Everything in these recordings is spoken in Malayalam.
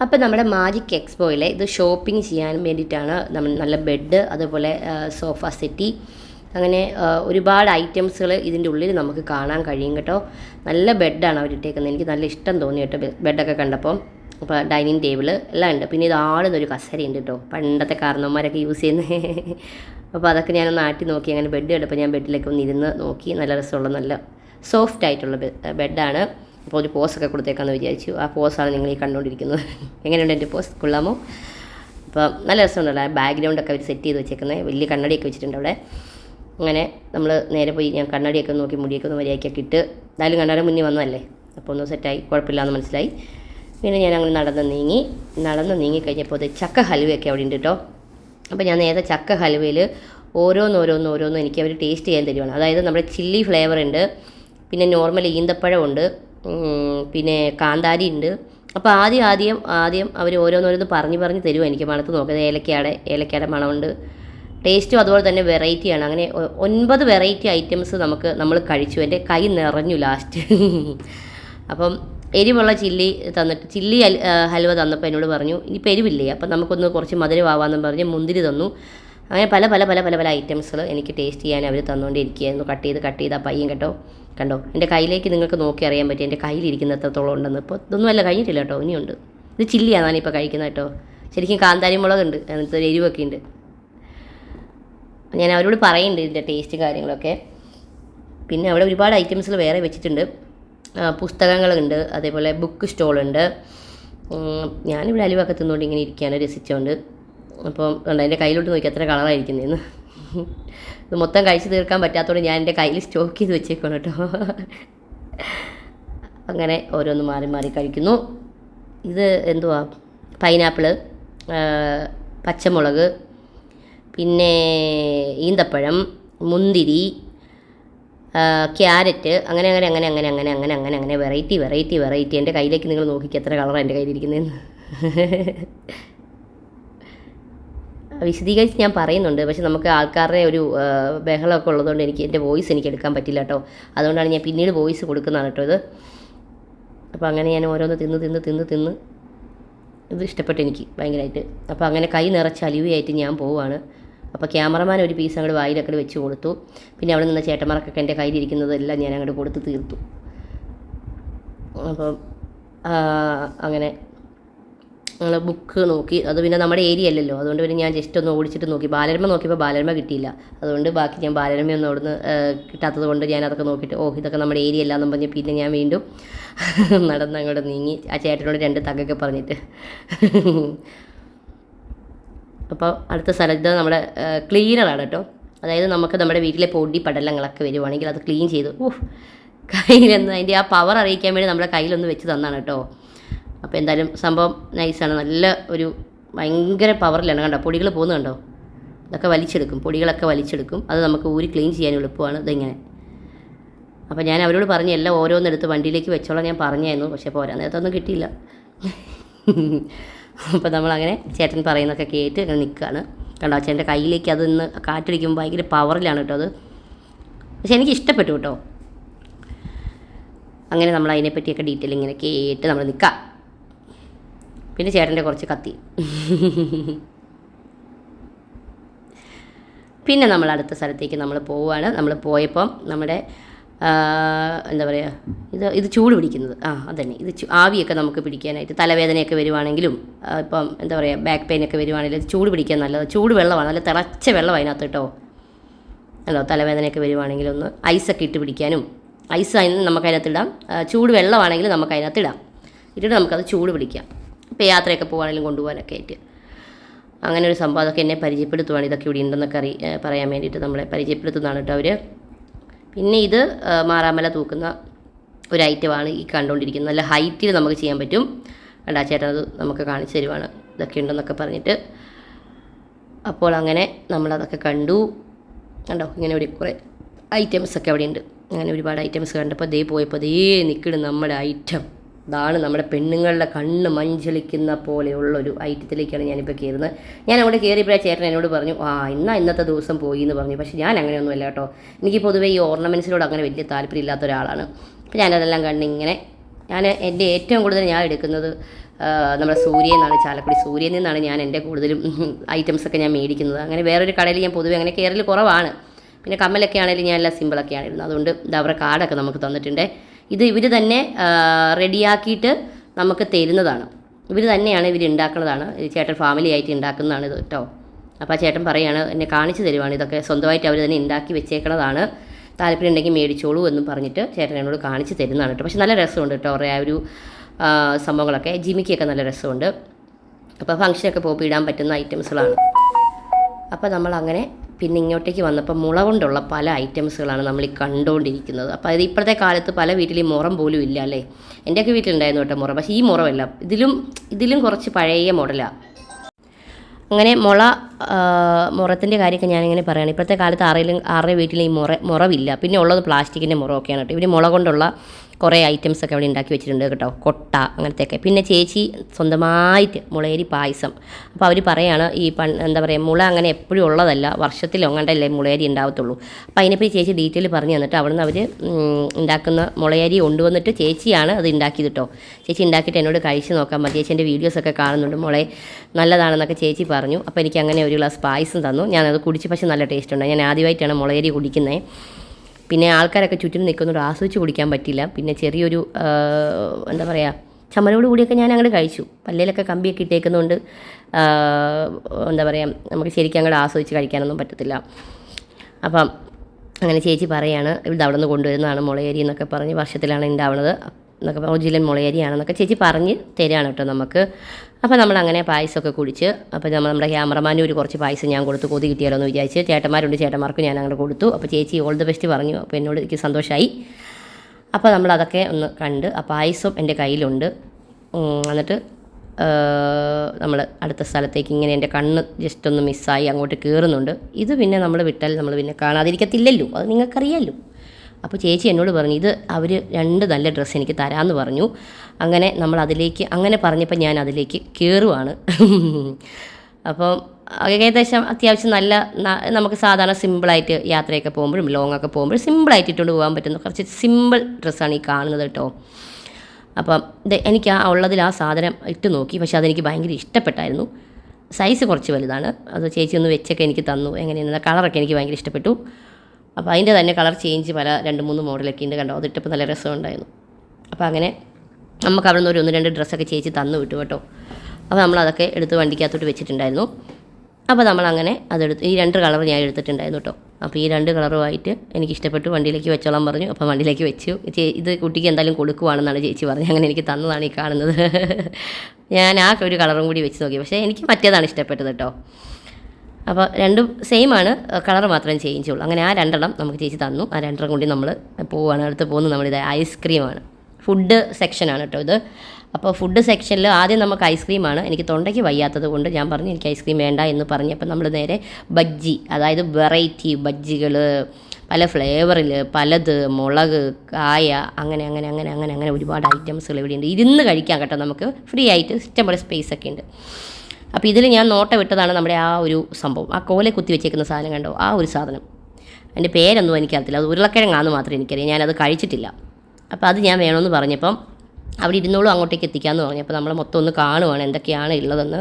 അപ്പോൾ നമ്മുടെ മാജിക് എക്സ്പോയിലെ ഇത് ഷോപ്പിംഗ് ചെയ്യാൻ വേണ്ടിയിട്ടാണ് നമ്മൾ നല്ല ബെഡ് അതുപോലെ സോഫ സെറ്റി അങ്ങനെ ഒരുപാട് ഐറ്റംസുകൾ ഇതിന്റെ ഉള്ളിൽ നമുക്ക് കാണാൻ കഴിയും കേട്ടോ. നല്ല ബെഡാണ് അവരിട്ടേക്കുന്നത് എനിക്ക് നല്ല ഇഷ്ടം തോന്നി കേട്ടോ ബെഡൊക്കെ കണ്ടപ്പോൾ അപ്പോൾ ഡൈനിങ് ടേബിൾ എല്ലാം ഉണ്ട്. പിന്നെ ഇത് ആടുന്നൊരു ഉണ്ട് കേട്ടോ. പണ്ടത്തെ കാരണവന്മാരൊക്കെ യൂസ് ചെയ്യുന്ന. അപ്പോൾ അതൊക്കെ ഞാനൊന്ന് ആട്ടി നോക്കി. അങ്ങനെ ബെഡ് കണ്ടപ്പോൾ ഞാൻ ബെഡിലേക്ക് ഒന്ന് ഇരുന്ന് നോക്കി. നല്ല രസമുള്ള നല്ല സോഫ്റ്റ് ആയിട്ടുള്ള ബെഡാണ് അപ്പോൾ ഒരു പോസൊക്കെ കൊടുത്തേക്കാന്ന് വിചാരിച്ചു. ആ പോസാണ് നിങ്ങൾ ഈ കണ്ടുകൊണ്ടിരിക്കുന്നത് എങ്ങനെയുണ്ട് എന്റെ പോസ്? കൊള്ളാമോ? അപ്പോൾ നല്ല രസമുണ്ടല്ലോ. ആ ബാക്ക്ഗ്രൗണ്ടൊക്കെ അവർ സെറ്റ് ചെയ്ത് വെച്ചേക്കുന്നത് വലിയ കണ്ണടിയൊക്കെ വെച്ചിട്ടുണ്ട് അവിടെ. അങ്ങനെ നമ്മൾ നേരെ പോയി ഞാൻ കണ്ണടിയൊക്കെ നോക്കി മുടിയൊക്കെ ഒന്ന് മര്യാദയ്ക്കൊക്കെ ഇട്ട് എന്തായാലും കണ്ണാടി മുന്നിൽ വന്നതല്ലേ? അപ്പോൾ ഒന്ന് സെറ്റായി കുഴപ്പമില്ലാന്ന് മനസ്സിലായി. പിന്നെ ഞാൻ അങ്ങനെ നടന്ന് നീങ്ങി. നടന്ന് നീങ്ങി കഴിഞ്ഞപ്പോൾ അത് ചക്ക ഹലുവയൊക്കെ അവിടെ ഉണ്ട് കേട്ടോ. അപ്പോൾ ഞാൻ നേരത്തെ ചക്ക ഹലുവയിൽ ഓരോന്ന് ഓരോന്ന് എനിക്ക് അവർ ടേസ്റ്റ് ചെയ്യാൻ തരുവാണ്. അതായത് നമ്മുടെ ചില്ലി ഫ്ലേവർ ഉണ്ട്. പിന്നെ നോർമൽ ഈന്തപ്പഴമുണ്ട് പിന്നെ കാന്താരി ഉണ്ട്. അപ്പോൾ ആദ്യം ആദ്യം ആദ്യം അവർ ഓരോന്നോരോന്ന് പറഞ്ഞ് പറഞ്ഞ് തരുമോ എനിക്ക് മണത്ത് നോക്കുന്നത് ഏലക്കയുടെ ഏലക്കയുടെ മണമുണ്ട്. ടേസ്റ്റും അതുപോലെ തന്നെ വെറൈറ്റിയാണ് അങ്ങനെ ഒൻപത് വെറൈറ്റി ഐറ്റംസ് നമുക്ക് നമ്മൾ കഴിച്ചു. എന്റെ കൈ നിറഞ്ഞു ലാസ്റ്റ് അപ്പം എരിവുള്ള ചില്ലി തന്നിട്ട് ചില്ലി ഹൽവ തന്നപ്പോൾ എന്നോട് പറഞ്ഞു ഇനി എരിവില്ലേ? അപ്പം നമുക്കൊന്ന് കുറച്ച് മധുരമാവാമെന്നും പറഞ്ഞ് മുന്തിരി തന്നു. അങ്ങനെ പല പല പല പല പല ഐറ്റംസുകൾ എനിക്ക് ടേസ്റ്റ് ചെയ്യാൻ അവർ തന്നുകൊണ്ടിരിക്കുകയായിരുന്നു. കട്ട് ചെയ്ത് കട്ട് ചെയ്ത് ആ പയ്യൻ കേട്ടോ കണ്ടോ? എന്റെ കയ്യിലേക്ക് നിങ്ങൾക്ക് നോക്കി അറിയാൻ പറ്റും. എന്റെ കയ്യിലിരിക്കുന്ന എത്രത്തോളം ഉണ്ടെന്ന്. ഇപ്പോൾ ഇതൊന്നുമല്ല കഴിഞ്ഞിട്ടില്ല കേട്ടോ ഇനിയുണ്ട്. ഇത് ചില്ലിയാണ് ഞാനിപ്പോൾ കഴിക്കുന്നത് കേട്ടോ. ശരിക്കും കാന്താരി മുളകുണ്ട് അങ്ങനത്തെ ഒരു എരിവൊക്കെ ഉണ്ട്. ഞാൻ അവരോട് പറയുന്നുണ്ട് ഇതിന്റെ ടേസ്റ്റ് കാര്യങ്ങളൊക്കെ. പിന്നെ അവിടെ ഒരുപാട് ഐറ്റംസുകൾ വേറെ വെച്ചിട്ടുണ്ട്. പുസ്തകങ്ങളുണ്ട് അതേപോലെ ബുക്ക് സ്റ്റോളുണ്ട് ഞാനിവിടെ അലുവൊക്കെ തിന്നുകൊണ്ട് ഇങ്ങനെ ഇരിക്കുകയാണ് രസിച്ചുകൊണ്ട്. അപ്പം കണ്ടോ എന്റെ കയ്യിലോട്ട് നോക്കി എത്ര കളറായിരിക്കുന്നതെന്ന് ഇത് മൊത്തം കഴിച്ച് തീർക്കാൻ പറ്റാത്തതുകൊണ്ട് ഞാൻ എന്റെ കയ്യിൽ സ്റ്റോക്ക് ചെയ്ത് വെച്ചേക്കണം കേട്ടോ. അങ്ങനെ ഓരോന്ന് മാറി മാറി കഴിക്കുന്നു. ഇത് എന്തുവാ? പൈനാപ്പിൾ പച്ചമുളക് പിന്നെ ഈന്തപ്പഴം മുന്തിരി ക്യാരറ്റ് അങ്ങനെ അങ്ങനെ അങ്ങനെ അങ്ങനെ അങ്ങനെ അങ്ങനെ അങ്ങനെ അങ്ങനെ വെറൈറ്റി വെറൈറ്റി വെറൈറ്റി. എന്റെ കയ്യിലേക്ക് നിങ്ങൾ നോക്കിക്കെത്ര കളറാണ് എന്റെ കയ്യിലിരിക്കുന്നതെന്ന് വിശദീകരിച്ച് ഞാൻ പറയുന്നുണ്ട്. പക്ഷെ നമുക്ക് ആൾക്കാരുടെ ഒരു ബഹളമൊക്കെ ഉള്ളതുകൊണ്ട് എനിക്ക് എന്റെ വോയിസ് എനിക്ക് എടുക്കാൻ പറ്റില്ല കേട്ടോ. അതുകൊണ്ടാണ് ഞാൻ പിന്നീട് വോയിസ് കൊടുക്കുന്നതാണ് കേട്ടോ ഇത്. അപ്പോൾ അങ്ങനെ ഞാൻ ഓരോന്ന് തിന്ന് തിന്ന് തിന്ന് തിന്ന്. ഇത് ഇഷ്ടപ്പെട്ടു എനിക്ക് ഭയങ്കരമായിട്ട്. അപ്പോൾ അങ്ങനെ കൈ നിറച്ച് അലിവയായിട്ട് ഞാൻ പോവാണ്. അപ്പോൾ ക്യാമറമാൻ ഒരു പീസ് അങ്ങോട്ട് വായിലൊക്കെ വെച്ച് കൊടുത്തു. പിന്നെ അവിടെ നിന്ന് ചേട്ടന്മാർക്കൊക്കെ എന്റെ കയ്യിലിരിക്കുന്നതെല്ലാം ഞാൻ അങ്ങോട്ട് കൊടുത്ത് തീർത്തു. അപ്പം ആ, അങ്ങനെ ബുക്ക് നോക്കി. അത് പിന്നെ നമ്മുടെ ഏരിയ അല്ലല്ലോ. അതുകൊണ്ട് പിന്നെ ഞാൻ ജസ്റ്റ് ഒന്ന് ഓടിച്ചിട്ട് നോക്കി. ബാലരമ നോക്കിയപ്പോൾ ബാലരമ കിട്ടിയില്ല. അതുകൊണ്ട് ബാക്കി ഞാൻ ബാലരമയൊന്നും അവിടുന്ന് കിട്ടാത്തത് കൊണ്ട് ഞാൻ അതൊക്കെ നോക്കിയിട്ട് ഓ ഇതൊക്കെ നമ്മുടെ ഏരിയ അല്ല പറഞ്ഞ് പിന്നെ ഞാൻ വീണ്ടും നടന്ന് അങ്ങോട്ട് നീങ്ങി. ആ ചേട്ടനോട് രണ്ട് തകൊക്കെ പറഞ്ഞിട്ട്. അപ്പോൾ അടുത്ത സ്ഥലത്ത് നമ്മുടെ ക്ലീനറാണ് കേട്ടോ. അതായത് നമുക്ക് നമ്മുടെ വീട്ടിലെ പൊടി പടലങ്ങളൊക്കെ വരുവാണെങ്കിൽ അത് ക്ലീൻ ചെയ്ത് ഓ കയ്യിലൊന്ന് അതിന്റെ ആ പവർ അറിയിക്കാൻ വേണ്ടി നമ്മുടെ കയ്യിലൊന്ന് വെച്ച് തന്നാണ് കേട്ടോ. അപ്പോൾ എന്തായാലും സംഭവം നൈസാണ്. നല്ല ഒരു ഭയങ്കര പവറിലാണ്. കണ്ടോ? പൊടികൾ പോകുന്നത് കണ്ടോ? ഇതൊക്കെ വലിച്ചെടുക്കും. പൊടികളൊക്കെ വലിച്ചെടുക്കും. അത് നമുക്ക് ഊരി ക്ലീൻ ചെയ്യാൻ എളുപ്പമാണ്. ഇതിങ്ങനെ. അപ്പോൾ ഞാൻ അവരോട് പറഞ്ഞു എല്ലാം ഓരോന്നെടുത്ത് വണ്ടിയിലേക്ക് വെച്ചോളാം. ഞാൻ പറഞ്ഞായിരുന്നു. പക്ഷേ പോരാ. നേരത്തൊന്നും കിട്ടിയില്ല. അപ്പോൾ നമ്മളങ്ങനെ ചേട്ടൻ പറയുന്നൊക്കെ കേട്ട് അങ്ങനെ നിൽക്കുകയാണ് കണ്ടോ? ചേട്ടന്റെ കയ്യിലേക്ക് അത് ഇന്ന് കാറ്റടിക്കുമ്പോൾ ഭയങ്കര പവറിലാണ് കേട്ടോ അത്. പക്ഷെ എനിക്ക് ഇഷ്ടപ്പെട്ടു കേട്ടോ. അങ്ങനെ നമ്മൾ അതിനെപ്പറ്റിയൊക്കെ ഡീറ്റെയിൽ ഇങ്ങനെ കേട്ട് നമ്മൾ നിൽക്കാം പിന്നെ ചേട്ടന്റെ കുറച്ച് കത്തി. പിന്നെ നമ്മൾ അടുത്ത സ്ഥലത്തേക്ക് നമ്മൾ പോവുകയാണ്. നമ്മൾ പോയപ്പം നമ്മുടെ എന്താ പറയുക ഇത് ഇത് ചൂട് പിടിക്കുന്നത്. ആ അതന്നെ. ഇത് ആവിയൊക്കെ നമുക്ക് പിടിക്കാനായിട്ട് തലവേദനയൊക്കെ വരുവാണെങ്കിലും ഇപ്പം എന്താ പറയുക ബാക്ക് പെയിൻ ഒക്കെ വരുവാണെങ്കിലും ചൂട് പിടിക്കാൻ നല്ലത്. ചൂട് വെള്ളമാണ്. നല്ല തിളച്ച വെള്ളം അതിനകത്ത് കേട്ടോ. അല്ലോ തലവേദനയൊക്കെ വരുവാണെങ്കിൽ ഒന്ന് ഐസൊക്കെ ഇട്ട് പിടിക്കാനും ഐസ് അതിന് നമുക്ക് അതിനകത്ത് ഇടാം. ചൂട് വെള്ളമാണെങ്കിൽ നമുക്ക് അതിനകത്ത് ഇടാം. ഇട്ടിട്ട് നമുക്കത് ചൂട് പിടിക്കാം. ഇപ്പോൾ യാത്രയൊക്കെ പോകാണെങ്കിലും കൊണ്ടുപോകാനൊക്കെ ആയിട്ട്. അങ്ങനെ ഒരു സംഭവം അതൊക്കെ എന്നെ പരിചയപ്പെടുത്തുവാണ്. ഇതൊക്കെ ഇവിടെ ഉണ്ടെന്നൊക്കെ അറി പറയാൻ വേണ്ടിയിട്ട് നമ്മളെ പരിചയപ്പെടുത്തുന്നതാണ് കേട്ടോ അവർ പിന്നെ ഇത് മാറാമല തൂക്കുന്ന ഒരു ഐറ്റമാണ് ഈ കണ്ടുകൊണ്ടിരിക്കുന്നത് നല്ല ഹൈറ്റിൽ നമുക്ക് ചെയ്യാൻ പറ്റും. കണ്ടാ ചേട്ടൻ അത് നമുക്ക് കാണിച്ചു തരുവാണ്. ഇതൊക്കെ ഉണ്ടെന്നൊക്കെ പറഞ്ഞിട്ട്. അപ്പോൾ അങ്ങനെ നമ്മളതൊക്കെ കണ്ടു. കണ്ടോ? ഇങ്ങനെ ഒരു കുറേ ഐറ്റംസ് ഒക്കെ അവിടെ ഉണ്ട് അങ്ങനെ ഒരുപാട് ഐറ്റംസ് കണ്ടപ്പോൾ ദേ പോയപ്പോൾ ദേ നിൽക്കണം നമ്മുടെ ഐറ്റം ഇതാണ് നമ്മുടെ പെണ്ണുങ്ങളുടെ കണ്ണ് മഞ്ചലിക്കുന്ന പോലെയുള്ളൊരു ഐറ്റത്തിലേക്കാണ് ഞാനിപ്പോൾ കയറുന്നത്. ഞാൻ അവിടെ കയറിയപ്പോൾ ആ ചേട്ടൻ എന്നോട് പറഞ്ഞു ആ ഇന്നാ ഇന്നത്തെ ദിവസം പോയി എന്ന് പറഞ്ഞു. പക്ഷേ ഞാൻ അങ്ങനെയൊന്നുമല്ല കേട്ടോ. എനിക്ക് പൊതുവേ ഈ ഓർണമെന്റ്സിനോട് അങ്ങനെ വലിയ താല്പര്യമില്ലാത്ത ഒരാളാണ്. അപ്പോൾ ഞാനതെല്ലാം കണ്ട് ഇങ്ങനെ ഞാൻ എന്റെ ഏറ്റവും കൂടുതൽ ഞാൻ എടുക്കുന്നത് നമ്മുടെ സൂര്യയിൽ നിന്നാണ് ചാലക്കുടി സൂര്യയിൽ നിന്നാണ് ഞാൻ എന്റെ കൂടുതലും ഐറ്റംസൊക്കെ ഞാൻ മേടിക്കുന്നത്. അങ്ങനെ വേറൊരു കടയിൽ ഞാൻ പൊതുവെ അങ്ങനെ കയറൽ കുറവാണ്. പിന്നെ കമ്മലൊക്കെ ആണെങ്കിലും ഞാൻ എല്ലാം സിമ്പിളൊക്കെ ഇരുന്നത്. അതുകൊണ്ട് അവരുടെ കാർഡൊക്കെ നമുക്ക് തന്നിട്ടുണ്ട്. ഇത് ഇവർ തന്നെ റെഡിയാക്കിയിട്ട് നമുക്ക് തരുന്നതാണ്. ഇവർ തന്നെയാണ് ഇവർ ഉണ്ടാക്കുന്നതാണ് ചേട്ടൻ ഫാമിലി ആയിട്ട് ഉണ്ടാക്കുന്നതാണ് ഇത് കേട്ടോ. അപ്പോൾ ആ ചേട്ടൻ പറയാണ് എന്നെ കാണിച്ചു തരുവാണ്. ഇതൊക്കെ സ്വന്തമായിട്ട് അവർ തന്നെ ഉണ്ടാക്കി വെച്ചേക്കുന്നതാണ് താല്പര്യം ഉണ്ടെങ്കിൽ മേടിച്ചോളൂ എന്നും പറഞ്ഞിട്ട് ചേട്ടൻ എന്നോട് കാണിച്ച് തരുന്നതാണ് കേട്ടോ. പക്ഷെ നല്ല രസമുണ്ട് കേട്ടോ കുറേ ആ ഒരു സംഭവങ്ങളൊക്കെ. ജിമിക്കൊക്കെ നല്ല രസമുണ്ട്. അപ്പോൾ ഫംഗ്ഷനൊക്കെ പോപ്പിടാൻ ഇടാൻ പറ്റുന്ന ഐറ്റംസുകളാണ്. അപ്പോൾ നമ്മൾ അങ്ങനെ പിന്നെ ഇങ്ങോട്ടേക്ക് വന്നപ്പോൾ മുള കൊണ്ടുള്ള പല ഐറ്റംസുകളാണ് നമ്മൾ ഈ കണ്ടുകൊണ്ടിരിക്കുന്നത് അപ്പോൾ അത് ഇപ്പോഴത്തെ കാലത്ത് പല വീട്ടിൽ ഈ മുറം പോലും ഇല്ല അല്ലേ? എന്റെയൊക്കെ വീട്ടിലുണ്ടായിരുന്നു കേട്ടോ മുറ. പക്ഷേ ഈ മുറമല്ല. ഇതിലും ഇതിലും കുറച്ച് പഴയ മോഡലാണ് അങ്ങനെ മുള മുറത്തിന്റെ കാര്യമൊക്കെ ഞാനിങ്ങനെ പറയുകയാണ് ഇപ്പോഴത്തെ കാലത്ത് ആരെങ്കിലും ആരുടെ വീട്ടിൽ ഈ മുറ മുറവില്ല. പിന്നെ ഉള്ളത് പ്ലാസ്റ്റിക്കിന്റെ മുറമൊക്കെയാണ് കേട്ടോ. ഇവർ മുള കൊണ്ടുള്ള കുറേ ഐറ്റംസ് ഒക്കെ അവിടെ ഉണ്ടാക്കി വെച്ചിട്ടുണ്ട് കേട്ടോ. കൊട്ട അങ്ങനത്തെയൊക്കെ. പിന്നെ ചേച്ചി സ്വന്തമായിട്ട് മുളയരി പായസം. അപ്പോൾ അവർ പറയാണ് ഈ പൺ എന്താ പറയുക മുള അങ്ങനെ എപ്പോഴും ഉള്ളതല്ല. വർഷത്തിൽ ഒങ്ങണ്ടല്ലേ മുളയരി ഉണ്ടാവത്തുള്ളൂ. അപ്പോൾ അതിനെപ്പറ്റി ചേച്ചി ഡീറ്റെയിൽ പറഞ്ഞു തന്നിട്ട് അവിടുന്ന് അവർ ഉണ്ടാക്കുന്ന മുളയരി കൊണ്ടുവന്നിട്ട് ചേച്ചിയാണ് അത് ഉണ്ടാക്കിയത് കേട്ടോ. ചേച്ചി ഉണ്ടാക്കിയിട്ട് എന്നോട് കഴിച്ച് നോക്കാൻ മതി. ചേച്ചി എന്റെ വീഡിയോസൊക്കെ കാണുന്നുണ്ട്. മുളയെ നല്ലതാണെന്നൊക്കെ ചേച്ചി പറഞ്ഞു. അപ്പോൾ എനിക്ക് അങ്ങനെ ഒരു ഗ്ലാസ് പായസം തന്നു. ഞാനത് കുടിച്ച് പക്ഷേ നല്ല ടേസ്റ്റ് ഉണ്ട് ഞാൻ ആദ്യമായിട്ടാണ് മുളയരി കുടിക്കുന്നത് പിന്നെ ആൾക്കാരൊക്കെ ചുറ്റും നിൽക്കുന്നുണ്ട് ആസ്വദിച്ച് കുടിക്കാൻ പറ്റില്ല പിന്നെ ചെറിയൊരു എന്താ പറയുക ചമ്മലോട് കൂടിയൊക്കെ ഞാൻ അങ്ങോട്ട് കഴിച്ചു. പല്ലേലൊക്കെ കമ്പിയൊക്കെ ഇട്ടേക്കുന്നതുകൊണ്ട് എന്താ പറയുക നമുക്ക് ശരിക്കും അങ്ങോട്ട് ആസ്വദിച്ച് കഴിക്കാനൊന്നും പറ്റത്തില്ല. അപ്പം അങ്ങനെ ചേച്ചി പറയാണ് ഇവിടെ അവിടെ നിന്ന് കൊണ്ടുവരുന്നതാണ് മുളയരി എന്നൊക്കെ പറഞ്ഞ് വർഷത്തിലാണ് ഉണ്ടാവുന്നത് എന്നൊക്കെ ഒറിജിനൽ മുളയരിയാണെന്നൊക്കെ ചേച്ചി പറഞ്ഞ് തരികയാണ് കേട്ടോ നമുക്ക്. അപ്പോൾ നമ്മൾ അങ്ങനെ പായസമൊക്കെ കുടിച്ച് അപ്പോൾ നമ്മൾ നമ്മുടെ ക്യാമറമാനും ഒരു കുറച്ച് പായസം ഞാൻ കൊടുത്തു കൊതി കിട്ടിയാലോ എന്ന് വിചാരിച്ച് ചേട്ടന്മാരുണ്ട് ചേട്ടന്മാർക്ക് ഞാൻ അങ്ങോട്ട് കൊടുത്തു. അപ്പോൾ ചേച്ചി ഓൾ ദ ബെസ്റ്റ് പറഞ്ഞു അപ്പോൾ എന്നോട് എനിക്ക് സന്തോഷമായി അപ്പോൾ നമ്മൾ അതൊക്കെ ഒന്ന് കണ്ട് ആ പായസം എന്റെ കയ്യിലുണ്ട്. എന്നിട്ട് നമ്മൾ അടുത്ത സ്ഥലത്തേക്ക് ഇങ്ങനെ എന്റെ കണ്ണ് ജസ്റ്റ് ഒന്ന് മിസ്സായി അങ്ങോട്ട് കയറുന്നുണ്ട് ഇത് പിന്നെ നമ്മൾ വിട്ടാൽ നമ്മൾ പിന്നെ കാണാതിരിക്കത്തില്ലല്ലോ അത് നിങ്ങൾക്കറിയാമല്ലോ അപ്പോൾ ചേച്ചി എന്നോട് പറഞ്ഞു ഇത് അവർ രണ്ട് നല്ല ഡ്രസ്സ് എനിക്ക് തരാമെന്ന് പറഞ്ഞു. അങ്ങനെ നമ്മൾ അതിലേക്ക് അങ്ങനെ പറഞ്ഞപ്പോൾ ഞാൻ അതിലേക്ക് കയറുവാണ്. അപ്പം ഏകദേശം അത്യാവശ്യം നല്ല നമുക്ക് സാധാരണ സിമ്പിളായിട്ട് യാത്രയൊക്കെ പോകുമ്പോഴും ലോങ് ഒക്കെ പോകുമ്പോഴും സിമ്പിളായിട്ട് ഇട്ടുകൊണ്ട് പോകാൻ പറ്റുന്ന കുറച്ച് സിമ്പിൾ ഡ്രസ്സാണ് ഈ കാണുന്നത് കേട്ടോ. അപ്പം എനിക്ക് ആ ഉള്ളതിൽ ആ സാധനം ഇട്ട് നോക്കി. പക്ഷെ അതെനിക്ക് ഭയങ്കര ഇഷ്ടപ്പെട്ടായിരുന്നു. സൈസ് കുറച്ച് വലുതാണ്. അത് ചേച്ചി ഒന്ന് വെച്ചൊക്കെ എനിക്ക് തന്നു. എങ്ങനെയാണ് കളറൊക്കെ എനിക്ക് ഭയങ്കര ഇഷ്ടപ്പെട്ടു. അപ്പോൾ അതിന്റെ തന്നെ കളർ ചേഞ്ച് പല രണ്ട് മൂന്ന് മോഡലൊക്കെ ഉണ്ട് കണ്ടോ? അതിട്ടപ്പോൾ നല്ല രസമുണ്ടായിരുന്നു. അപ്പോൾ അങ്ങനെ നമുക്ക് അവിടെ നിന്ന് ഒരു ഒന്ന് രണ്ട് ഡ്രസ്സൊക്കെ ചേച്ചി തന്നു വിട്ടു കേട്ടോ. അപ്പോൾ നമ്മൾ അതൊക്കെ എടുത്ത് വണ്ടിക്കകത്തോട്ട് വെച്ചിട്ടുണ്ടായിരുന്നു. അപ്പോൾ നമ്മൾ അങ്ങനെ അതെടുത്ത് ഈ രണ്ട് കളർ ഞാൻ എടുത്തിട്ടുണ്ടായിരുന്നു കേട്ടോ. അപ്പോൾ ഈ രണ്ട് കളറുമായിട്ട് എനിക്ക് ഇഷ്ടപ്പെട്ടു വണ്ടിയിലേക്ക് വെച്ചോളാൻ പറഞ്ഞു. അപ്പോൾ വണ്ടിയിലേക്ക് വെച്ചു. ഇത് കുട്ടിക്ക് എന്തായാലും കൊടുക്കുവാണെന്നാണ് ചേച്ചി പറഞ്ഞത്. അങ്ങനെ എനിക്ക് തന്നതാണ് ഈ കാണുന്നത്. ഞാൻ ആ ഒരു കളറും കൂടി വെച്ച് നോക്കി. പക്ഷേ എനിക്ക് മറ്റേതാണ് ഇഷ്ടപ്പെട്ടത് കേട്ടോ. അപ്പോൾ രണ്ടും സെയിം ആണ്. കളർ മാത്രം ചേഞ്ച് ഉള്ളൂ. അങ്ങനെ ആ രണ്ടെണ്ണം നമുക്ക് ചേച്ചി തന്നു. ആ രണ്ടെണ്ണം കൂടി നമ്മൾ പോവുകയാണ് അടുത്ത് പോകുന്നത് നമ്മളിത് ഐസ്ക്രീമാണ് ഫുഡ് സെക്ഷനാണ് കേട്ടോ ഇത്. അപ്പോൾ ഫുഡ് സെക്ഷനിൽ ആദ്യം നമുക്ക് ഐസ്ക്രീമാണ് എനിക്ക് തൊണ്ടയ്ക്ക് വയ്യാത്തത് കൊണ്ട് ഞാൻ പറഞ്ഞു എനിക്ക് ഐസ്ക്രീം വേണ്ട എന്ന് പറഞ്ഞപ്പോൾ നമ്മൾ നേരെ ബജ്ജി അതായത് വെറൈറ്റി ബജ്ജികൾ പല ഫ്ലേവറിൽ പലത് മുളക് കായ അങ്ങനെ അങ്ങനെ അങ്ങനെ അങ്ങനെ അങ്ങനെ ഒരുപാട് ഐറ്റംസുകൾ ഇവിടെയുണ്ട്. ഇരുന്ന് കഴിക്കാം കേട്ടോ നമുക്ക്. ഫ്രീ ആയിട്ട് ഇഷ്ടംപോലെ സ്പേസ് ഒക്കെ ഉണ്ട്. അപ്പോൾ ഇതിൽ ഞാൻ നോട്ട വിട്ടതാണ് നമ്മുടെ ആ ഒരു സംഭവം. ആ കോലെ കുത്തി വെച്ചേക്കുന്ന സാധനം കണ്ടോ? ആ ഒരു സാധനം. അതിന്റെ പേരൊന്നും എനിക്കറിയത്തില്ല. അത് ഉരുളക്കിഴങ്ങാന്ന് മാത്രമേ എനിക്കറിയാം. ഞാനത് കഴിച്ചിട്ടില്ല. അപ്പോൾ അത് ഞാൻ വേണമെന്ന് പറഞ്ഞപ്പം അവിടെ ഇരുന്നോളും അങ്ങോട്ടേക്ക് എത്തിക്കാമെന്ന് പറഞ്ഞു അപ്പോൾ നമ്മൾ മൊത്തം ഒന്ന് കാണുവാണ് എന്തൊക്കെയാണ് ഉള്ളതെന്ന്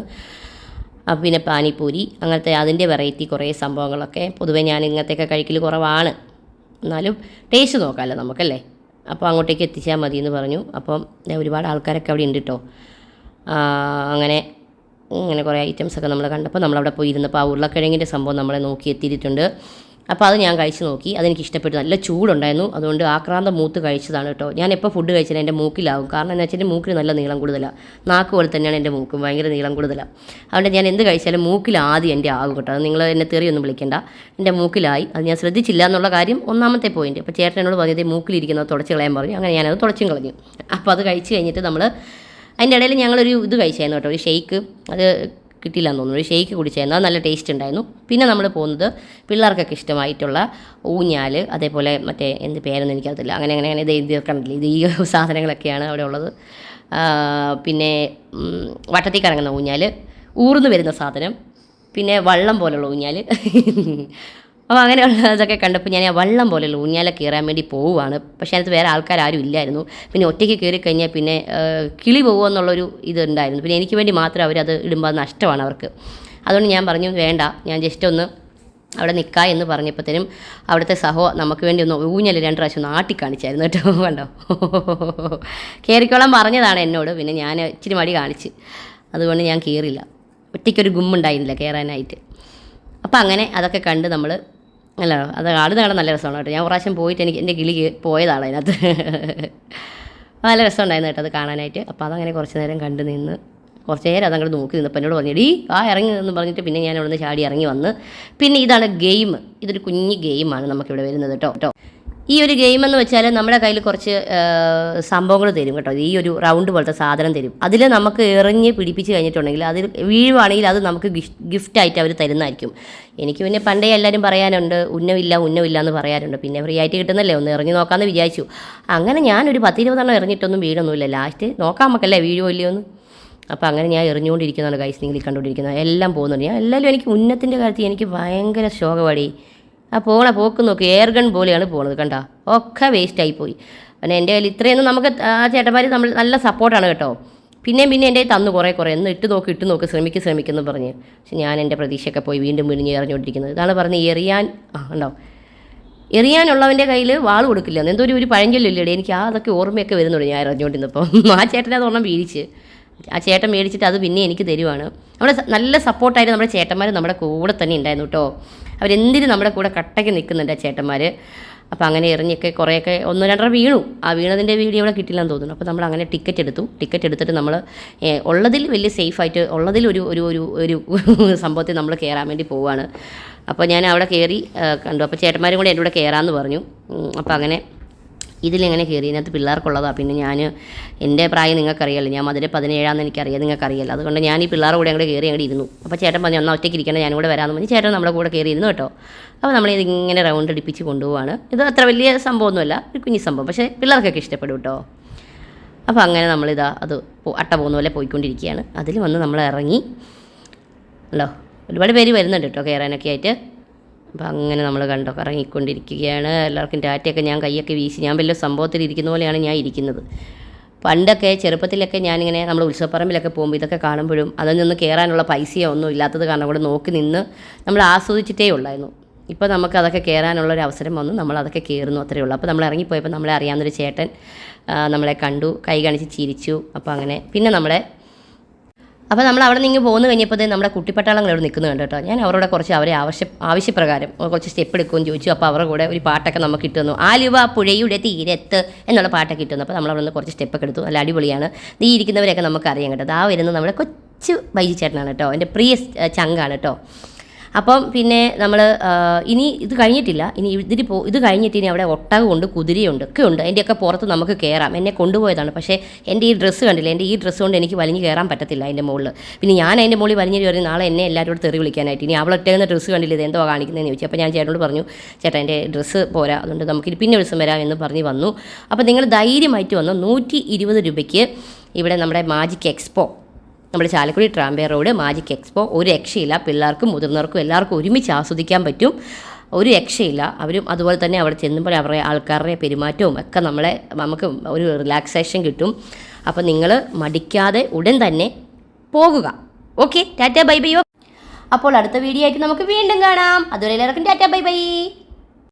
അപ്പോൾ പിന്നെ പാനിപ്പൂരി അങ്ങനത്തെ അതിന്റെ വെറൈറ്റി കുറേ സംഭവങ്ങളൊക്കെ. പൊതുവേ ഞാൻ ഇങ്ങനത്തെയൊക്കെ കഴിക്കൽ കുറവാണ്. എന്നാലും ടേസ്റ്റ് നോക്കാമല്ലോ നമുക്കല്ലേ? അപ്പോൾ അങ്ങോട്ടേക്ക് എത്തിച്ചാൽ മതി എന്ന് പറഞ്ഞു. അപ്പം ഒരുപാട് ആൾക്കാരൊക്കെ അവിടെ ഉണ്ട് കേട്ടോ അങ്ങനെ ഇങ്ങനെ കുറേ ഐറ്റംസൊക്കെ നമ്മൾ കണ്ടപ്പോൾ നമ്മളവിടെ പോയി ഇരുന്നപ്പോൾ ആ ഉരുളക്കിഴങ്ങിന്റെ സംഭവം നമ്മളെ നോക്കി എത്തിയിട്ടുണ്ട്. അപ്പോൾ അത് ഞാൻ കഴിച്ച് നോക്കി. അതെനിക്ക് ഇഷ്ടപ്പെട്ടു നല്ല ചൂടുണ്ടായിരുന്നു. അതുകൊണ്ട് ആക്രാന്തം മൂത്ത് കഴിച്ചതാണ് കേട്ടോ. ഞാൻ എപ്പോൾ ഫുഡ് കഴിച്ചാലും എന്റെ മൂക്കിലാവും. കാരണം എന്താ വെച്ചാൽ എന്റെ മൂക്കിന് നല്ല നീളം കൂടുതലാണ്. നാക്ക് പോലെ തന്നെയാണ് എന്റെ മൂക്കും. ഭയങ്കര നീളം കൂടുതലാണ്. അതുകൊണ്ട് ഞാൻ എന്ത് കഴിച്ചാലും മൂക്കിൽ ആദ്യം എന്റെ ആകും കേട്ടോ. അത് നിങ്ങൾ എന്നെ തെറിയൊന്നും വിളിക്കേണ്ട. എന്റെ മൂക്കിലായി. അത് ഞാൻ ശ്രദ്ധിച്ചില്ല എന്നുള്ള കാര്യം ഒന്നാമത്തെ പോയിന്റ് അപ്പോൾ ചേട്ടനോട് പറഞ്ഞത് മൂക്കിലിരിക്കുന്നത് തുടച്ച് കളയാൻ പറഞ്ഞു. അങ്ങനെ ഞാനത് തുടച്ചും കളഞ്ഞു. അപ്പോൾ അത് കഴിച്ച് കഴിഞ്ഞിട്ട് നമ്മൾ അതിന്റെ ഇടയിൽ ഞങ്ങളൊരു ഇത് കഴിച്ചായിരുന്നു കേട്ടോ ഒരു ഷെയ്ക്ക് അത് കിട്ടിയില്ല എന്ന് തോന്നുന്നു. ഒരു ഷെയ്ക്ക് കുടിച്ചായിരുന്നു. അത് നല്ല ടേസ്റ്റ് ഉണ്ടായിരുന്നു. പിന്നെ നമ്മൾ പോകുന്നത് പിള്ളേർക്കൊക്കെ ഇഷ്ടമായിട്ടുള്ള ഊഞ്ഞാൽ അതേപോലെ മറ്റേ എന്ത് പേരൊന്നും എനിക്കറിയത്തില്ല. അങ്ങനെ അങ്ങനെ അങ്ങനെ ഇത് കണ്ടില്ല ഇത് ഈ സാധനങ്ങളൊക്കെയാണ് അവിടെ ഉള്ളത്. പിന്നെ വട്ടത്തിൽ കറങ്ങുന്ന ഊഞ്ഞാൽ ഊർന്നു വരുന്ന സാധനം പിന്നെ വള്ളം പോലുള്ള ഊഞ്ഞാൽ. അപ്പോൾ അങ്ങനെയുള്ള ഇതൊക്കെ കണ്ടപ്പോൾ ഞാൻ ആ വള്ളം പോലെയുള്ള ഊഞ്ഞാലെ കയറാൻ വേണ്ടി പോവുകയാണ് പക്ഷേ അതിനകത്ത് വേറെ ആൾക്കാരും ഇല്ലായിരുന്നു. പിന്നെ ഒറ്റയ്ക്ക് കയറി കഴിഞ്ഞാൽ പിന്നെ കിളി പോകുമെന്നുള്ളൊരു ഇത് ഉണ്ടായിരുന്നു. പിന്നെ എനിക്ക് വേണ്ടി മാത്രം അവരത് ഇടുമ്പോൾ അത് നഷ്ടമാണ് അവർക്ക്. അതുകൊണ്ട് ഞാൻ പറഞ്ഞു വേണ്ട ഞാൻ ജസ്റ്റ് ഒന്ന് അവിടെ നിൽക്കാ എന്ന് പറഞ്ഞപ്പോഴത്തേനും അവിടുത്തെ സഹോ നമുക്ക് വേണ്ടി ഒന്ന് ഊഞ്ഞൽ രണ്ട് പ്രാവശ്യം നാട്ടി കാണിച്ചായിരുന്നു കേട്ടോ കണ്ടോ? കയറിക്കോളാൻ പറഞ്ഞതാണ് എന്നോട്. പിന്നെ ഞാൻ ഇച്ചിരി മടി കാണിച്ച്. അതുകൊണ്ട് ഞാൻ കയറില്ല ഒറ്റയ്ക്കൊരു ഗുമ്മുണ്ടായിരുന്നില്ല കയറാനായിട്ട് അപ്പം അങ്ങനെ അതൊക്കെ കണ്ട് നമ്മൾ അല്ല അത് ആട് നല്ല രസമാണ് കേട്ടോ. ഞാൻ പ്രാവശ്യം പോയിട്ട് എനിക്ക് എന്റെ കിളി പോയതാണ് അതിനകത്ത്. നല്ല രസമുണ്ടായിരുന്നു കേട്ടോ അത് കാണാനായിട്ട്. അപ്പോൾ അതങ്ങനെ കുറച്ച് നേരം കണ്ടു നിന്ന് കുറച്ച് നേരം അതങ്ങോട്ട് നോക്കി നിന്നപ്പോൾ എന്നോട് പറഞ്ഞു ഡീ ആ ഇറങ്ങി എന്ന് പറഞ്ഞിട്ട് പിന്നെ ഞാൻ അവിടെ നിന്ന് ചാടി ഇറങ്ങി വന്ന്. പിന്നെ ഇതാണ് ഗെയിം. ഇതൊരു കുഞ്ഞ് ഗെയിമാണ് നമുക്കിവിടെ വരുന്നത് കേട്ടോ കേട്ടോ. ഈ ഒരു ഗെയിം എന്ന് വെച്ചാൽ നമ്മുടെ കയ്യിൽ കുറച്ച് സംഭവങ്ങൾ തരും കേട്ടോ. ഈ ഒരു റൗണ്ട് പോലത്തെ സാധനം തരും. അതിൽ നമുക്ക് എറിഞ്ഞ് പിടിപ്പിച്ച് കഴിഞ്ഞിട്ടുണ്ടെങ്കിൽ അതിൽ വീഴുവാണെങ്കിൽ അത് നമുക്ക് ഗിഫ്റ്റ് ഗിഫ്റ്റായിട്ട് അവർ തരുന്നതായിരിക്കും. എനിക്ക് പിന്നെ പണ്ടേ എല്ലാവരും പറയാനുണ്ട് ഉന്നമില്ല ഉന്നമില്ല എന്ന് പറയാറുണ്ട്. പിന്നെ ഫ്രീ ആയിട്ട് കിട്ടുന്നല്ലേ? ഒന്ന് എറിഞ്ഞ് നോക്കാമെന്ന് വിചാരിച്ചു. അങ്ങനെ ഞാനൊരു പത്തിരുപതെണ്ണം എറിഞ്ഞിട്ടൊന്നും വീഴൊന്നുമില്ല. ലാസ്റ്റ് നോക്കാൻ നമുക്കല്ലേ? വീഴുമോ ഇല്ലയോ എന്ന്. അപ്പോൾ അങ്ങനെ ഞാൻ എറിഞ്ഞുകൊണ്ടിരിക്കുന്നതാണ് ഗൈസ് നിങ്ങൾ കണ്ടുകൊണ്ടിരിക്കുന്നത്. എല്ലാം പോകുന്നുണ്ട്. ഞാൻ എല്ലാവരും എനിക്ക് ഉന്നത്തിന്റെ കാര്യത്തിൽ എനിക്ക് ഭയങ്കര ശോകപാടി ആ പോണ പോക്ക് നോക്കി എയർ ഗൺ പോലെയാണ് പോണത് കണ്ടോ. ഒക്കെ വേസ്റ്റ് ആയിപ്പോയി. പിന്നെ എന്റെ കയ്യിൽ ഇത്രയൊന്നും നമുക്ക് ആ ചേട്ടന്മാർ നമ്മൾ നല്ല സപ്പോർട്ടാണ് കേട്ടോ. പിന്നെയും പിന്നെ എന്റെ തന്നു കുറേ കുറേ. ഒന്ന് ഇട്ട് നോക്കി ഇട്ട് നോക്കി ശ്രമിക്ക് ശ്രമിക്കുന്നു പറഞ്ഞ്. പക്ഷെ ഞാൻ എന്റെ പ്രതീക്ഷയൊക്കെ പോയി വീണ്ടും വീണ്ടും എറിഞ്ഞുകൊണ്ടിരിക്കുന്നത്. ഇതാണ് പറഞ്ഞ് എറിയാൻ ആ ഉണ്ടോ എറിയാനുള്ളവന്റെ കയ്യിൽ വാൾ കൊടുക്കില്ല. എന്തോ ഒരു പഴഞ്ചൊല്ലില്ലേടെ പഴഞ്ചൊല്ലില്ലേ? എനിക്ക് ആ അതൊക്കെ ഓർമ്മയൊക്കെ വരുന്നുള്ളൂ ഞാൻ എറിഞ്ഞുകൊണ്ടിരുന്നപ്പോൾ. ആ ചേട്ടനെ ഒരെണ്ണം വീഴിച്ച്. ആ ചേട്ടൻ മേടിച്ചിട്ട് അത് പിന്നെ എനിക്ക് തരുവാണ്. നമ്മുടെ നല്ല സപ്പോർട്ടായിട്ട് നമ്മുടെ ചേട്ടന്മാർ നമ്മുടെ കൂടെ തന്നെ ഉണ്ടായിരുന്നു കേട്ടോ അവരെന്തിനും നമ്മുടെ കൂടെ കട്ടയ്ക്ക് നിൽക്കുന്നുണ്ട് ആ ചേട്ടന്മാർ അപ്പോൾ അങ്ങനെ എറിഞ്ഞൊക്കെ കുറേയൊക്കെ ഒന്ന് രണ്ടര വീണു. ആ വീണതിന്റെ വീഡിയോ ഇവിടെ കിട്ടില്ലെന്ന് തോന്നുന്നു. അപ്പോൾ നമ്മൾ അങ്ങനെ ടിക്കറ്റ് എടുത്തു. ടിക്കറ്റ് എടുത്തിട്ട് നമ്മൾ ഉള്ളതിൽ വലിയ സേഫായിട്ട് ഉള്ളതിൽ ഒരു ഒരു ഒരു ഒരു സംഭവത്തിൽ നമ്മൾ കയറാൻ വേണ്ടി പോവാണ്. അപ്പോൾ ഞാൻ അവിടെ കയറി കണ്ടു. അപ്പോൾ ചേട്ടന്മാരും കൂടെ എന്റെ കൂടെ കയറാമെന്ന് പറഞ്ഞു. അപ്പോൾ അങ്ങനെ ഇതിലിങ്ങനെ കയറി? ഇതിനകത്ത് പിള്ളേർക്കുള്ളതാണ് പിന്നെ ഞാൻ എന്റെ പ്രായം നിങ്ങൾക്കറിയാലോ. ഞാൻ മധുര പതിനേഴാന്ന് എനിക്കറിയാം. നിങ്ങൾക്കറിയാലോ. അതുകൊണ്ട് ഞാൻ ഈ പിള്ളേർ കൂടെ അങ്ങോട്ട് കയറി അങ്ങോട്ട് ഇരുന്നു. അപ്പോൾ ചേട്ടൻ പറഞ്ഞു എന്നാൽ ഒറ്റയ്ക്ക് ഇരിക്കണം ഞാനും കൂടെ വരാമെന്ന് പറഞ്ഞു. ചേട്ടൻ നമ്മുടെ കൂടെ കയറി ഇരുന്നു കേട്ടോ. അപ്പോൾ നമ്മൾ ഇതിങ്ങനെ റൗണ്ട് അടിപ്പിച്ച് കൊണ്ടുപോവാണ്. ഇത് അത്ര വലിയ സംഭവമൊന്നുമല്ല. ഒരു കുഞ്ഞു സംഭവം. പക്ഷേ പിള്ളേർക്കൊക്കെ ഇഷ്ടപ്പെടും കേട്ടോ. അപ്പോൾ അങ്ങനെ നമ്മളിതാ അത് അട്ട പോകുന്ന പോലെ പോയിക്കൊണ്ടിരിക്കുകയാണ്. അതിൽ വന്ന് നമ്മൾ ഇറങ്ങി. അല്ലോ ഒരുപാട് പേര് വരുന്നുണ്ട് കേട്ടോ കയറാനൊക്കെ ആയിട്ട്. അപ്പം അങ്ങനെ നമ്മൾ കണ്ടോ കറങ്ങിക്കൊണ്ടിരിക്കുകയാണ്. എല്ലാവർക്കും ഡാറ്റയൊക്കെ ഞാൻ കൈയൊക്കെ വീശി ഞാൻ വലിയ സംഭവത്തിൽ ഇരിക്കുന്ന പോലെയാണ് ഞാൻ ഇരിക്കുന്നത്. പണ്ടൊക്കെ ചെറുപ്പത്തിലൊക്കെ ഞാനിങ്ങനെ നമ്മൾ ഉത്സവപ്പറമ്പിലൊക്കെ പോകുമ്പോൾ ഇതൊക്കെ കാണുമ്പോഴും അതിൽ നിന്ന് കയറാനുള്ള പൈസയോ ഒന്നും ഇല്ലാത്തത് കാരണം കൂടെ നോക്കി നിന്ന് നമ്മൾ ആസ്വദിച്ചിട്ടേ ഉള്ളായിരുന്നു. ഇപ്പോൾ നമുക്ക് അതൊക്കെ കയറാനുള്ള ഒരു അവസരം വന്നു നമ്മൾ അതൊക്കെ കയറുന്നു അത്രയേ ഉള്ളൂ. അപ്പോൾ നമ്മൾ ഇറങ്ങിപ്പോയപ്പോൾ നമ്മളെ അറിയാവുന്നൊരു ചേട്ടൻ നമ്മളെ കണ്ടു കൈ കാണിച്ച് ചിരിച്ചു. അപ്പോൾ അങ്ങനെ പിന്നെ നമ്മളെ അപ്പോൾ നമ്മൾ അവിടെ നിന്ന് പോകുന്നു കഴിഞ്ഞപ്പോൾ നമ്മുടെ കുട്ടിപ്പട്ടാളങ്ങൾ അവിടെ നിൽക്കുന്നു കണ്ടു കേട്ടോ. ഞാൻ അവരോട് കുറച്ച് അവരെ ആവശ്യ ആവശ്യപ്രകാരം കുറച്ച് സ്റ്റെപ്പ് എടുക്കുകയും ചോദിച്ചു. അപ്പോൾ അവരുടെ കൂടെ ഒരു പാട്ടൊക്കെ നമുക്ക് കിട്ടുന്നു ആലുവ പുഴയുടെ തീരത്ത് എന്നുള്ള പാട്ടൊക്കെ കിട്ടുന്നു അപ്പോൾ നമ്മൾ അവിടെ നിന്ന് കുറച്ച് സ്റ്റെപ്പൊക്കെ എടുത്തു. നല്ല അടിപൊളിയാണ്. ഈ ഇരിക്കുന്നവരെയൊക്കെ നമുക്കറിയാം കേട്ടോ. ആ വരുന്നത് നമ്മുടെ കൊച്ചു ബൈജി ചേട്ടനാണ് കേട്ടോ. എന്റെ പ്രിയ ചങ്കാണ് കേട്ടോ. അപ്പം പിന്നെ നമ്മൾ ഇനി ഇത് കഴിഞ്ഞിട്ടില്ല. ഇനി ഇതിന് പോ ഇത് കഴിഞ്ഞിട്ട് ഇനി അവിടെ ഒട്ടകമുണ്ട് കുതിരയുണ്ട് ഒക്കെ ഉണ്ട് അതിന്റെയൊക്കെ പുറത്ത് നമുക്ക് കയറാം എന്നെ കൊണ്ടുപോയതാണ്. പക്ഷേ എന്റെ ഈ ഡ്രസ്സ് കണ്ടില്ല? എന്റെ ഈ ഡ്രസ്സ് കൊണ്ട് എനിക്ക് വലിഞ്ഞ് കയറാൻ പറ്റത്തില്ല അതിന്റെ മുകളിൽ പിന്നെ ഞാൻ അതിന്റെ മുകളിൽ വലിഞ്ഞ് കയറി നാളെ എന്നെ എല്ലാവരും കൂടെ തെറി വിളിക്കാനായിട്ട്. ഇനി ഒറ്റയെന്ന ഡ്രസ്സ് കണ്ടില്ല? ഇത് എന്തോ കാണിക്കുന്നതെന്ന് ചോദിച്ചു. അപ്പോൾ ഞാൻ ചേട്ടനോട് പറഞ്ഞു ചേട്ടാ എന്റെ ഡ്രസ്സ് പോരാ. അതുകൊണ്ട് നമുക്ക് പിന്നെ ഒരു ദിവസം വരാം എന്ന് പറഞ്ഞ് വന്നു. അപ്പോൾ നിങ്ങൾ ധൈര്യമായിട്ട് വന്നു? നൂറ്റി ഇരുപത് രൂപയ്ക്ക് ഇവിടെ നമ്മുടെ മാജിക് എക്സ്പോ നമ്മുടെ Chalakudy tramway road magic expo ഒരു രക്ഷയില്ല. പിള്ളേർക്കും മുതിർന്നവർക്കും എല്ലാവർക്കും ഒരുമിച്ച് ആസ്വദിക്കാൻ പറ്റും. ഒരു രക്ഷയില്ല. അവരും അതുപോലെ തന്നെ അവിടെ ചെന്നുമ്പോൾ അവരുടെ ആൾക്കാരുടെ പെരുമാറ്റവും ഒക്കെ നമ്മളെ നമുക്ക് ഒരു റിലാക്സേഷൻ കിട്ടും. അപ്പോൾ നിങ്ങൾ മടിക്കാതെ ഉടൻ തന്നെ പോകുക. ഓക്കെ ടാറ്റ ബൈ ബൈ അപ്പോൾ അടുത്ത വീഡിയോ ആയിട്ട് നമുക്ക് വീണ്ടും കാണാം. അതുവരെ എല്ലാവർക്കും ടാറ്റ ബൈ ബൈ